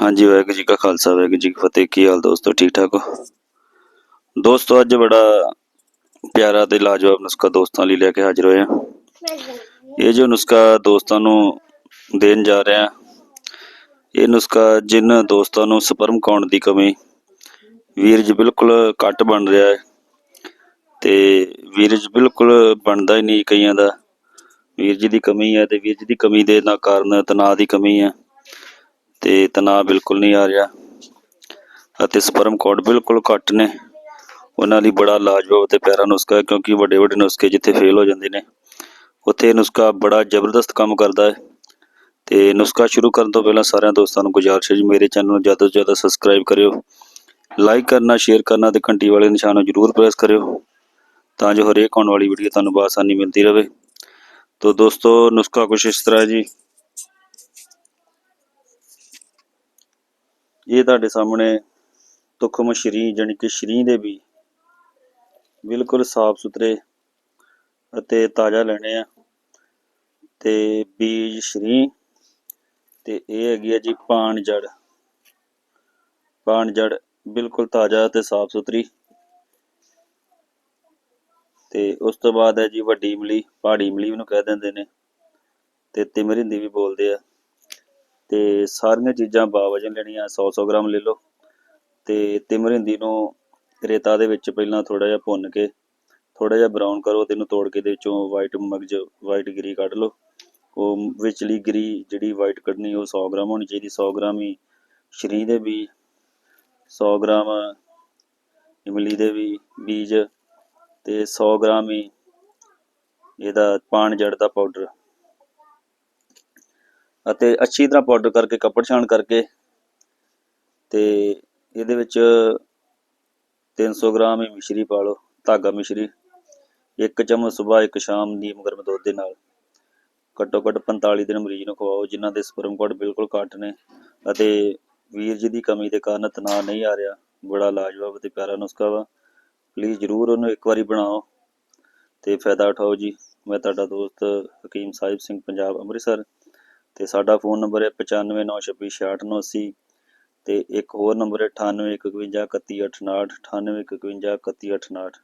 ਹਾਂਜੀ, ਵਾਹਿਗੁਰੂ ਜੀ ਕਾ ਖਾਲਸਾ, ਵਾਹਿਗੁਰੂ ਜੀ ਕੀ ਫਤਿਹ। ਕੀ ਹਾਲ ਦੋਸਤੋ, ਠੀਕ ਠਾਕ ਹੋ? ਦੋਸਤੋ, ਅੱਜ ਬੜਾ ਪਿਆਰਾ ਤੇ ਲਾਜਵਾਬ ਨੁਸਖਾ ਦੋਸਤਾਂ ਲਈ ਲੈ ਕੇ ਹਾਜ਼ਰ ਹੋਏ ਹਾਂ। ਇਹ ਜੋ ਨੁਸਖਾ ਦੋਸਤਾਂ ਨੂੰ ਦੇਣ ਜਾ ਰਿਹਾ ਇਹ ਨੁਸਖਾ ਜਿਨ ਦੋਸਤਾਂ ਨੂੰ ਸਪਰਮ ਕਾਉਂਟ ਦੀ ਕਮੀ, ਵੀਰਜ ਬਿਲਕੁਲ ਘੱਟ ਬਣ ਰਿਹਾ ਹੈ ਤੇ ਵੀਰਜ ਬਿਲਕੁਲ ਬਣਦਾ ਹੀ ਨਹੀਂ ਕਈਆਂ ਦਾ। ਵੀਰਜ ਦੀ ਕਮੀ ਹੈ ਤੇ ਵੀਰਜ ਦੀ ਕਮੀ ਦੇ ਨਾ ਕਾਰਨ ਤਣਾਅ ਦੀ ਕਮੀ ਹੈ। ਤੇ ਤਣਾਅ ਬਿਲਕੁਲ ਨਹੀਂ ਆ ਰਿਹਾ ਅਤੇ ਸਪਰਮ ਕਾਉਂਟ ਬਿਲਕੁਲ ਘੱਟ ਨੇ। ਉਹਨਾਂ ਲਈ ਬੜਾ ਲਾਜਵਾਬ ਤੇ ਪਿਆਰਾ ਨੁਸਖਾ ਹੈ ਕਿਉਂਕਿ ਵੱਡੇ ਵੱਡੇ ਨੁਸਖੇ ਜਿੱਥੇ ਫੇਲ ਹੋ ਜਾਂਦੇ ਨੇ, ਉੱਥੇ ਨੁਸਖਾ ਬੜਾ ਜ਼ਬਰਦਸਤ ਕੰਮ ਕਰਦਾ ਹੈ। ਤੇ ਨੁਸਖਾ ਸ਼ੁਰੂ ਕਰਨ ਤੋਂ ਪਹਿਲਾਂ ਸਾਰਿਆਂ ਦੋਸਤਾਂ ਨੂੰ ਗੁਜ਼ਾਰਿਸ਼ ਹੈ ਜੀ, ਮੇਰੇ ਚੈਨਲ ਨੂੰ ਜ਼ਿਆਦਾ ਤੋਂ ਜ਼ਿਆਦਾ ਸਬਸਕ੍ਰਾਈਬ ਕਰਿਓ। ਲਾਈਕ ਕਰਨਾ ਸ਼ੇਅਰ ਕਰਨਾ ਤੇ ਘੰਟੀ ਵਾਲੇ ਨਿਸ਼ਾਨ ਨੂੰ ਜ਼ਰੂਰ ਪ੍ਰੈਸ ਕਰਿਓ ਤਾਂ ਜੋ ਹਰੇਕ ਆਉਣ ਵਾਲੀ ਵੀਡੀਓ ਤੁਹਾਨੂੰ ਬਾਸਾਨੀ ਮਿਲਦੀ ਰਹੇ। ਤੋ ਦੋਸਤੋ, ਨੁਸਖਾ ਕੁਛ ਇਸ ਤਰ੍ਹਾਂ ਹੈ ਜੀ। ਇਹ ਤੁਹਾਡੇ ਸਾਹਮਣੇ ਤੁਖਮ ਸ਼ਰੀ ਜਾਣੀ ਕਿ ਸ਼ਰੀ ਦੇ ਵੀ ਬਿਲਕੁਲ ਸਾਫ਼ ਸੁਥਰੇ ਅਤੇ ਤਾਜ਼ਾ ਲੈਣੇ ਆ। ਤੇ ਬੀਜ ਸ਼ਰੀ, ਤੇ ਇਹ ਹੈਗੀ ਹੈ ਜੀ ਪਾਣ ਜੜ। ਪਾਣ ਜੜ ਬਿਲਕੁਲ ਤਾਜ਼ਾ ਤੇ ਸਾਫ਼ ਸੁਥਰੀ। ਤੇ ਉਸ ਤੋਂ ਬਾਅਦ ਹੈ ਜੀ ਵੱਡੀ ਇਮਲੀ, ਪਹਾੜੀ ਇਮਲੀ ਉਹਨੂੰ ਕਹਿ ਦਿੰਦੇ ਨੇ। ਤੇ ਤਿਮਰਿੰਦੀ ਵੀ ਬੋਲਦੇ ਆ। ਤੇ ਸਾਰੀਆਂ ਚੀਜ਼ਾਂ ਬਾਵਜਨ ਲੈਣੀਆਂ 100-100 ਗ੍ਰਾਮ ਲੈ ਲਓ ਤੇ ਤਿਮਰਿੰਦੀ ਨੂੰ ਰੇਤਾ ਦੇ ਵਿੱਚ ਪਹਿਲਾਂ ਥੋੜਾ ਜਿਹਾ ਭੁੰਨ ਕੇ ਥੋੜਾ ਜਿਹਾ ਬਰਾਊਨ ਕਰੋ ਤੇ ਇਹਨੂੰ ਤੋੜ ਕੇ ਦੇ ਵਿੱਚੋਂ ਵਾਈਟ ਮਗਜ ਵਾਈਟ ਗਰੀ ਕੱਢ ਲਓ। ਉਹ ਵਿਚਲੀ ਗਰੀ ਜਿਹੜੀ ਵਾਈਟ ਕੱਢਣੀ ਉਹ 100 ਗ੍ਰਾਮ ਹੋਣੀ ਚਾਹੀਦੀ 100 ਗ੍ਰਾਮ ਹੀ ਸ਼ਰੀ ਦੇ ਬੀਜ 100 ਗ੍ਰਾਮ ਇਮਲੀ ਦੇ ਵੀ ਬੀਜ ਤੇ 100 ਗ੍ਰਾਮ ਹੀ ਇਹਦਾ ਪਾਣ ਜੜ ਦਾ ਪਾਊਡਰ ਅਤੇ ਅੱਛੀ ਤਰ੍ਹਾਂ ਪਾਊਡਰ ਕਰਕੇ, ਕੱਪੜ ਛਾਣ ਕਰਕੇ ਤੇ ਇਹਦੇ ਵਿੱਚ 300 ਗ੍ਰਾਮ ਹੀ ਮਿਸ਼ਰੀ ਪਾ ਲਓ, ਧਾਗਾ ਮਿਸ਼ਰੀ। ਇੱਕ ਚਮਚ ਸਵੇਰ ਇੱਕ ਸ਼ਾਮ ਨੀਮ ਗਰਮ ਦੁੱਧ ਦੇ ਨਾਲ। ਘੱਟੋ ਘੱਟ 45 ਦਿਨ ਮਰੀਜ਼ ਨੂੰ ਖਵਾਓ, ਜਿਨ੍ਹਾਂ ਦੇ ਸਪਰਮ ਕਾਊਂਟ ਬਿਲਕੁਲ ਘੱਟ ਨੇ ਅਤੇ ਵੀਰ ਜੀ ਦੀ ਕਮੀ ਦੇ ਕਾਰਨ ਤਣਾਅ ਨਹੀਂ ਆ ਰਿਹਾ। ਬੜਾ ਲਾਜਵਾਬ ਤੇ ਪਿਆਰਾ ਨੁਸਖਾ ਵਾ। ਪਲੀਜ਼ ਜਰੂਰ ਉਹਨੂੰ ਇੱਕ ਵਾਰੀ ਬਣਾਓ ਤੇ ਫਾਇਦਾ ਉਠਾਓ ਜੀ। ਮੈਂ ਤੁਹਾਡਾ ਦੋਸਤ ਹਕੀਮ ਸਾਹਿਬ ਸਿੰਘ, ਪੰਜਾਬ, ਅੰਮ੍ਰਿਤਸਰ। ਤੇ ਸਾਡਾ ਫੋਨ ਨੰਬਰ ਹੈ 9596266980 ਤੇ ਇੱਕ ਹੋਰ ਨੰਬਰ ਹੈ 9815313168 9815313168